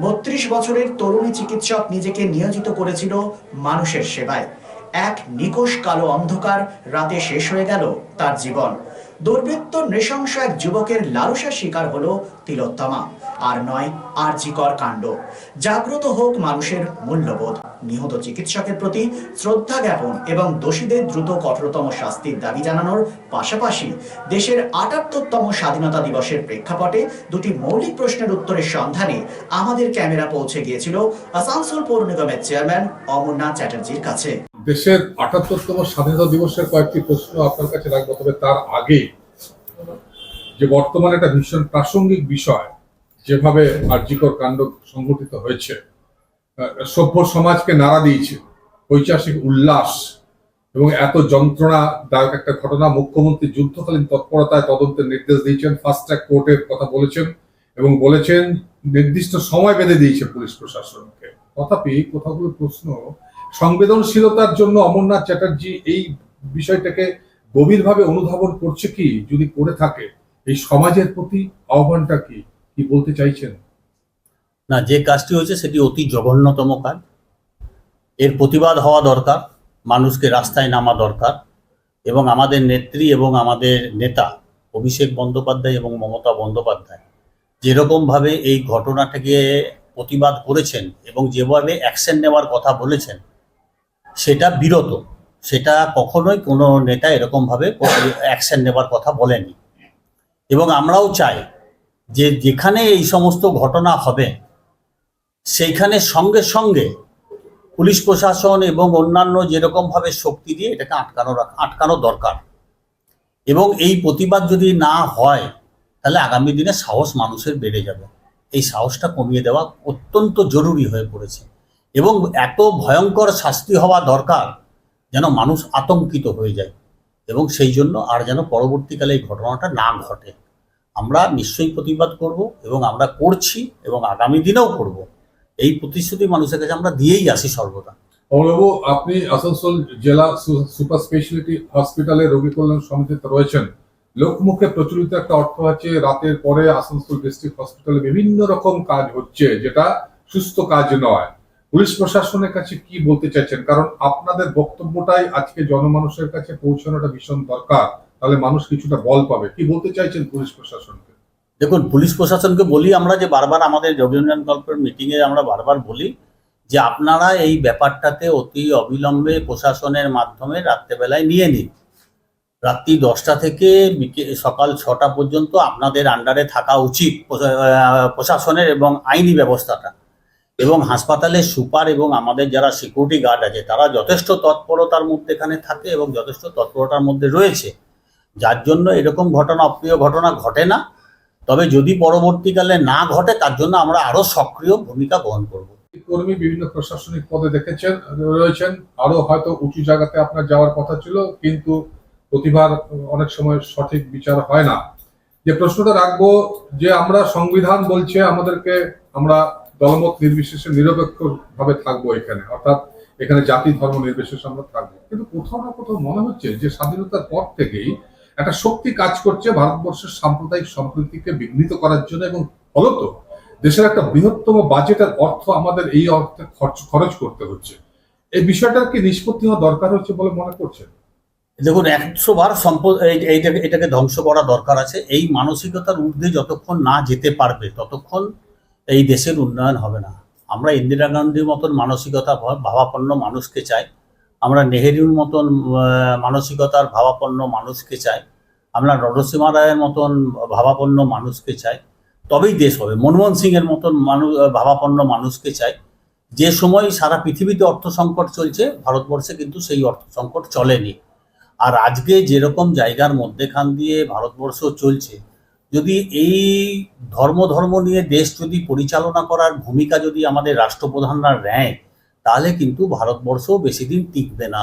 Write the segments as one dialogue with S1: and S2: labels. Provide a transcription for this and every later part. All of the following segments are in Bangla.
S1: বত্রিশ বছরের তরুণী চিকিৎসক নিজেকে নিয়োজিত করেছিল মানুষের সেবায়। এক নিকোষ কালো অন্ধকার রাতে শেষ হয়ে গেল তার জীবন। দুর্বৃত্ত নৃশংস এক যুবকের লালসার শিকার হল তিলোত্তমা। আর নয় আর্জিকর কাণ্ড। জাগ্রত হোক মানুষের মূল্যবোধ। নিহত চিকিৎসকের প্রতি শ্রদ্ধা জ্ঞাপন এবং দোষীদের দ্রুত কঠোরতম শাস্তির দাবি জানানোর পাশাপাশি দেশের আটাত্তরতম স্বাধীনতা দিবসের প্রেক্ষাপটে দুটি মৌলিক প্রশ্নের উত্তরের সন্ধানে আমাদের ক্যামেরা পৌঁছে গিয়েছিল আসানসোল পৌর নিগমের চেয়ারম্যান অমরনাথ চ্যাটার্জির কাছে।
S2: দেশের আটাত্তরতম স্বাধীনতা দিবসের কয়েকটি প্রশ্ন আপনার কাছে রাখব, তবে তার আগে যে বর্তমানে একটা ভীষণ প্রাসঙ্গিক বিষয় যেভাবে আর্যিকর কাণ্ড সংঘটিত হয়েছে সভ্য সমাজকে নাড়া দিয়েছে, ঐতিহাসিক উল্লাস এবং এত যন্ত্রণাদায়ক একটা ঘটনা মুখ্যমন্ত্রী যুদ্ধকালীন তৎপরতায় তদন্তের নির্দেশ দিয়েছেন ফাস্ট ট্র্যাক কোর্টের কথা বলেছেন এবং বলেছেন নির্দিষ্ট সময় বেঁধে দিয়েছে পুলিশ প্রশাসনকে। তথাপি কোথাগুলো প্রশ্ন, সংবেদনশীলতার জন্য অমরনাথ চ্যাটার্জি এই বিষয়টাকে গভীরভাবে অনুধাবন করছে কি? যদি করে থাকে, এই সমাজের প্রতি আহ্বানটা কি? কি বলতে চাইছেন?
S3: না, যে কাজটি হয়েছে সেটি অতি জঘন্যতম কাজ। এর প্রতিবাদ হওয়া দরকার, মানুষকে রাস্তায় নামা দরকার এবং আমাদের নেত্রী এবং আমাদের নেতা অভিষেক বন্দ্যোপাধ্যায় এবং মমতা বন্দ্যোপাধ্যায় যেরকমভাবে এই ঘটনাটাকে প্রতিবাদ করেছেন এবং যেভাবে অ্যাকশন নেওয়ার কথা বলেছেন, সেটা বিরত। সেটা কখনোই কোনো নেতা এরকমভাবে অ্যাকশন নেওয়ার কথা বলেনি। এবং আমরাও চাই যে যেখানে এই সমস্ত ঘটনা হবে, সেইখানে সঙ্গে সঙ্গে পুলিশ প্রশাসন এবং অন্যান্য যেরকমভাবে শক্তি দিয়ে এটাকে আটকানো আটকানো দরকার। এবং এই প্রতিবাদ যদি না হয়, তাহলে আগামী দিনে সাহস মানুষের বেড়ে যাবে। এই সাহসটা কমিয়ে দেওয়া অত্যন্ত জরুরি হয়ে পড়েছে। এবং এত ভয়ঙ্কর শাস্তি হওয়া দরকার যেন মানুষ আতঙ্কিত হয়ে যায়। এবং সেই জন্য আর যেন পরবর্তীকালে এই ঘটনাটা না ঘটে। আমরা নিশ্চয়ই প্রতিবাদ করব এবং আমরা করছি এবং আগামী দিনেও করব। এই প্রতিশ্রুতি মানুষের কাছে আমরা দিয়েই আসি সর্বদা।
S2: আপনি আসানসোল জেলা সুপার স্পেশালিটি হসপিটালে রোগী কল্যাণ সমিতিতে রয়েছেন। লোকমুখে প্রচলিত একটা অর্থ আছে, রাতের পরে আসানসোল ডিস্ট্রিক্ট হসপিটালে বিভিন্ন রকম কাজ হচ্ছে, যেটা সুস্থ কাজ নয়। পুলিশ প্রশাসনের কাছে কি বলতে চাইছেন? কারণ আপনাদের বক্তব্যটাই আজকে জনমানুষের কাছে পৌঁছানোটা ভীষণ দরকার। তাহলে মানুষ কিছুটা বল পাবে। কি বলতে চাইছেন পুলিশ প্রশাসনকে?
S3: দেখুন, পুলিশ প্রশাসনকে বলি আমরা যে বারবার আমাদের রবীন্দ্রনাথ গল্পের মিটিংয়ে আমরা বারবার বলি যে আপনারা এই ব্যাপারটাতে অতি অবিলম্বে প্রশাসনের মাধ্যমে রাত্রেবেলায় নিয়ে নিন। রাত্রি দশটা থেকে সকাল ছটা পর্যন্ত আপনাদের আন্ডারে থাকা উচিত প্রশাসনের এবং আইনি ব্যবস্থাটা। এবং হাসপাতালের সুপার এবং আমাদের যারা সিকিউরিটি গার্ড আছে, তারা যথেষ্ট তৎপরতার মধ্যে এখানে থাকে এবং যথেষ্ট তৎপরতার মধ্যে রয়েছে। যার জন্য এরকম ঘটনা, অপ্রিয় ঘটনা ঘটে না। তবে যদি পরবর্তীকালে না ঘটে, তার জন্য আমরা আরও সক্রিয় ভূমিকা গ্রহণ করব।
S2: কর্মী বিভিন্ন প্রশাসনিক পদে দেখেছেন, রয়েছেন। আরও হয়তো উঁচু জায়গাতে আপনার যাওয়ার কথা ছিল, কিন্তু প্রতিভার অনেক সময় সঠিক বিচার হয় না। যে প্রশ্নটা রাখব, যে আমরা সংবিধান বলছে, আমাদেরকে আমরা দলমত নির্বিশেষে নিরপেক্ষ ভাবে থাকব এখানে। অর্থাৎ এখানে জাতি, ধর্ম নির্বিশেষে আমরা থাকব। কিন্তু কোথাও না কোথাও মনে হচ্ছে যে স্বাধীনতার পর থেকেই একটা শক্তি কাজ করছে ভারতবর্ষের সাম্প্রদায়িক সম্প্রীতিকে বিঘ্নিত করার জন্য এবং ফলত দেশের একটা বৃহত্তম বাজেটের অর্থ আমাদের এই অর্থে খরচ খরচ করতে হচ্ছে। এই বিষয়টার কি নিষ্পত্তি হওয়া দরকার হচ্ছে বলে মনে করছেন?
S3: দেখুন, একশো বার সম্পদ এইটাকে এটাকে ধ্বংস করা দরকার আছে। এই মানসিকতার ঊর্ধ্বে যতক্ষণ না যেতে পারবে, ততক্ষণ এই দেশের উন্নয়ন হবে না। আমরা ইন্দিরা গান্ধীর মতন মানসিকতা ভাবাপন্ন মানুষকে চাই আমরা নেহেরুর মতন মানসিকতার ভাবাপন্ন মানুষকে চাই, আমরা নরসিমা রায়ের মতন ভাবাপন্ন মানুষকে চাই, তবেই দেশ হবে। মনমোহন সিং এর মতন মানুষ ভাবাপন্ন মানুষকে চাই। যে সময় সারা পৃথিবীতে অর্থ সংকট চলছে, ভারতবর্ষে কিন্তু সেই অর্থ সংকট চলেনি। আর আজকে যেরকম জায়গার মধ্যেখান দিয়ে ভারতবর্ষ চলছে, যদি এই ধর্ম ধর্ম নিয়ে দেশ যদি পরিচালনা করার ভূমিকা যদি আমাদের রাষ্ট্রপ্রধানরা নেয় তাহলে কিন্তু ভারতবর্ষও বেশি দিন টিকবে না।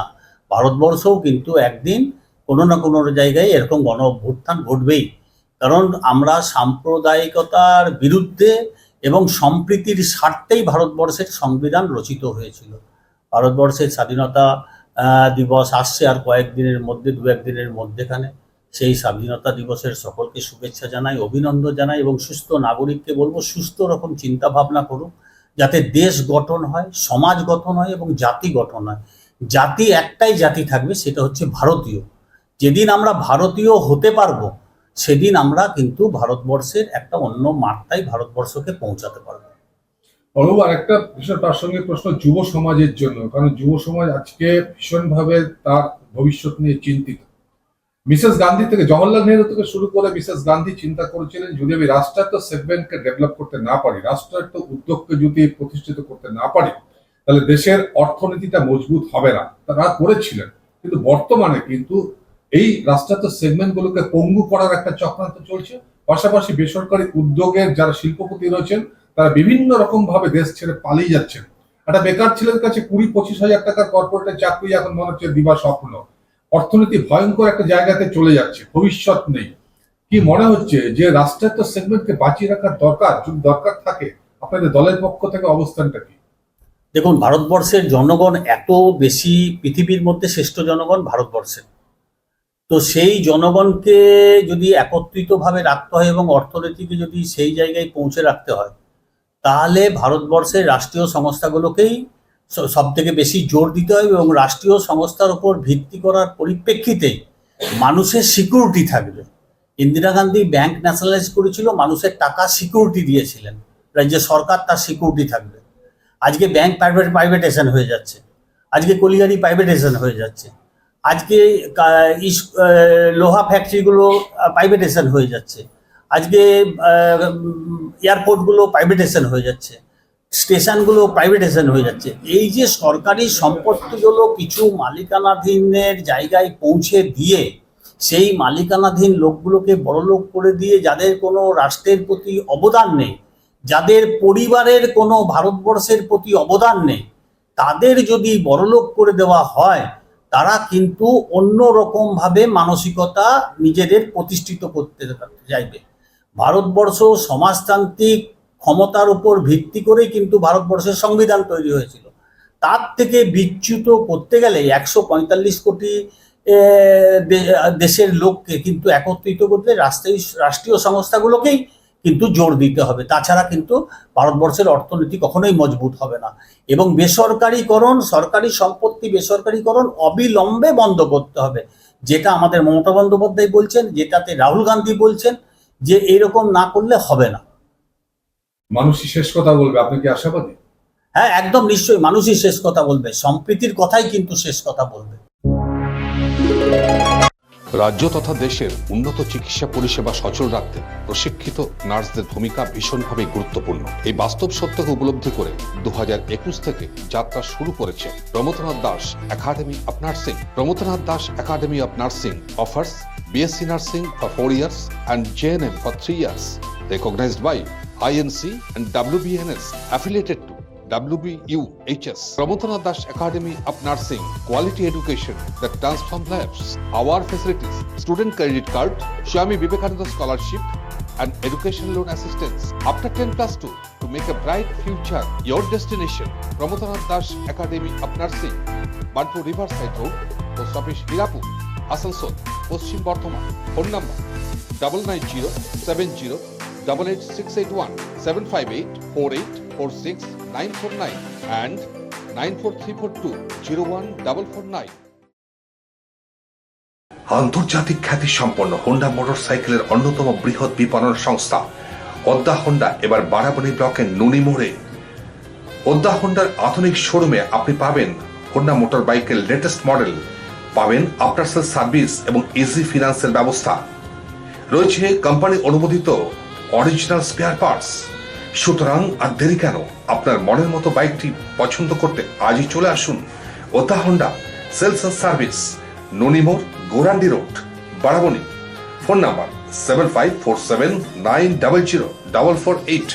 S3: ভারতবর্ষও কিন্তু একদিন কোনো না কোনো জায়গায় এরকম গণ অভ্যুত্থান ঘটবেই। কারণ আমরা সাম্প্রদায়িকতার বিরুদ্ধে এবং সম্প্রীতির স্বার্থেই ভারতবর্ষের সংবিধান রচিত হয়েছিল। ভারতবর্ষের স্বাধীনতা দিবস আসছে আর কয়েকদিনের মধ্যে, দু একদিনের মধ্যেখানে। সেই স্বাধীনতা দিবসের সকলকে শুভেচ্ছা জানাই, অভিনন্দন জানাই এবং সুস্থ নাগরিককে বলব, সুস্থ রকম চিন্তা ভাবনা করুক। যাতে দেশ গঠন হয়, সমাজ গঠন হয় এবং জাতি গঠন হয়। জাতি একটাই জাতি থাকবে, সেটা হচ্ছে ভারতীয়। যেদিন আমরা ভারতীয় হতে পারব, সেদিন আমরা কিন্তু ভারতবর্ষের একটা অন্য মাত্রায় ভারতবর্ষকে পৌঁছাতে পারব।
S2: অনুভব আর একটা তার সঙ্গে প্রশ্ন যুব সমাজের জন্য, কারণ যুব সমাজ আজকে ভীষণভাবে তার ভবিষ্যৎ নিয়ে চিন্তিত। মিসেস গান্ধী থেকে, জওহরলাল নেহরু থেকে শুরু করে মিসেস গান্ধী চিন্তা করেছিলেন যদি আমি রাষ্ট্রায়ত্ত সেগমেন্টকে ডেভেলপ করতে না পারি, রাষ্ট্রায়ত্ত উদ্যোগকে যদি প্রতিষ্ঠিত করতে না পারি, তাহলে দেশের অর্থনীতিটা মজবুত হবে না। তারা করেছিলেন। কিন্তু বর্তমানে কিন্তু এই রাষ্ট্রায়ত্ত সেগমেন্টগুলোকে পঙ্গু করার একটা চক্রান্ত চলছে। পাশাপাশি বেসরকারি উদ্যোগের যারা শিল্পপতি রয়েছেন, তারা বিভিন্ন রকম ভাবে দেশ ছেড়ে পালিয়ে যাচ্ছেন। একটা বেকার ছেলের কাছে কুড়ি পঁচিশ হাজার টাকার কর্পোরেটের চাকরি এখন মনে হচ্ছে দিবা স্বপ্ন। অর্থনীতি ভয়ঙ্কর একটা জায়গাতে চলে যাচ্ছে, ভবিষ্যৎ নেই। কি মনে হচ্ছে যে রাষ্ট্রায়ত্ত সেগমেন্টকে বাঁচিয়ে রাখার দরকার, যদি দরকার থাকে, আপনাদের দলের পক্ষ থেকে অবস্থানটা কি?
S3: দেখুন, ভারতবর্ষের জনগণ এত বেশি পৃথিবীর মধ্যে শ্রেষ্ঠ জনগণ ভারতবর্ষের। তো সেই জনগণকে যদি একত্রিতভাবে রাখতে হয় এবং অর্থনীতিকে যদি সেই জায়গায় পৌঁছে রাখতে হয়, তাহলে ভারতবর্ষের রাষ্ট্রীয় সংস্থাগুলোকেই সব থেকে বেশি জোর দিতে হবে এবং রাষ্ট্রীয় সংস্থার উপর ভিত্তি করার পরিপ্রেক্ষিতে মানুষের সিকিউরিটি থাকবে। ইন্দিরা গান্ধী ব্যাংক ন্যাশনালাইজ করেছিল, মানুষের টাকা সিকিউরিটি দিয়েছিলেন। রাজ্য সরকার তার সিকিউরিটি থাকবে। আজকে ব্যাংক প্রাইভেট প্রাইভেটেশন হয়ে যাচ্ছে। আজকে কলিগাড়ি প্রাইভেটেশন হয়ে যাচ্ছে। আজকে লোহা ফ্যাক্টরিগুলো প্রাইভেটেশন হয়ে যাচ্ছে। আজকে এয়ারপোর্টগুলো প্রাইভেটেশন হয়ে যাচ্ছে। স্টেশনগুলো প্রাইভেটেশন হয়ে যাচ্ছে। এই যে সরকারি সম্পত্তিগুলো কিছু মালিকানাধীনের জায়গায় পৌঁছে দিয়ে সেই মালিকানাধীন লোকগুলোকে বড়লোক করে দিয়ে যাদের কোনো রাষ্ট্রের প্রতি অবদান নেই, যাদের পরিবারের কোনো ভারতবর্ষের প্রতি অবদান নেই, তাদের যদি বড়লোক করে দেওয়া হয়, তারা কিন্তু অন্য রকম ভাবে মানসিকতা নিজেদের প্রতিষ্ঠিত করতে চাইবে। ভারতবর্ষ সমাজতান্ত্রিক ক্ষমতার উপর ভিত্তি করেই কিন্তু ভারতবর্ষের সংবিধান তৈরি হয়েছিল। তার থেকে বিচ্যুত করতে গেলে একশো পঁয়তাল্লিশ কোটি দেশের লোককে কিন্তু একত্রিত করতে রাষ্ট্রীয় রাষ্ট্রীয় সংস্থাগুলোকেই কিন্তু জোর দিতে হবে। তাছাড়া কিন্তু ভারতবর্ষের অর্থনীতি কখনোই মজবুত হবে না। এবং বেসরকারীকরণ, সরকারি সম্পত্তি বেসরকারীকরণ অবিলম্বে বন্ধ করতে হবে। যেটা আমাদের মমতা বন্দ্যোপাধ্যায় বলছেন, যেটাতে রাহুল গান্ধী বলছেন যে এরকম না করলে হবে না।
S2: মানুষই শেষ কথা বলবে আপনি কি আশাবাদী?
S3: হ্যাঁ একদম নিশ্চয়ই মানুষই শেষ কথা বলবে সম্প্রীতির কথাই কিন্তু শেষ কথা বলবে।
S4: রাজ্য তথা দেশের উন্নত চিকিৎসা পরিষেবা সচল রাখতে প্রশিক্ষিত নার্সদের ভূমিকা ভীষণভাবে গুরুত্বপূর্ণ। এই বাস্তব সত্যকে উপলব্ধি করে দু একুশ থেকে যাত্রা শুরু করেছে Pramathanath Das Academy of Nursing. Pramathanath Das Academy of Nursing offers BSc nursing for four years and JNM for three years recognized by INC and WBNS affiliated to WBUHS. Pramotanath Das Academy of Nursing, quality education that transforms lives. Our facilities, student credit card, Swami Vivekananda scholarship, and education loan assistance. After 10 plus 2, to make a bright future, your destination, Pramotanath Das Academy of Nursing, Bantu Riverside Road, Post Office Hirapur, Asansol, Paschim Bardhaman. Phone number double nine zero seven zero double eight six eight one, seven five eight four eight four six nine four nine and nine four three four two zero one double four nine.
S5: আন্তর্জাতিক খ্যাতি সম্পন্ন হোন্ডা মোটরসাইকেলের অন্যতম বৃহৎ বিপণন সংস্থা। অদ্দা হোন্ডা এবার বারাবণী ব্লকের নুনি মোড়ে। অদ্দা হোন্ডার আধুনিক শোরুমে আপনি পাবেন হোন্ডা মোটর বাইকের লেটেস্ট মডেল পাবেন আফটার সেল সার্ভিস এবং ইজি ফিনান্সের ব্যবস্থা। রয়েছে কোম্পানি অনুমোদিত অরিজিনাল স্পেয়ার পার্টস সুতরাং আর দেরি কেন? আপনার মনের মতো বাইকটি পছন্দ করতে আজই চলে আসুন ওতা Honda sales service ননিমোর Gorandi road, Barabani. Phone number seven five four seven nine double zero double four eight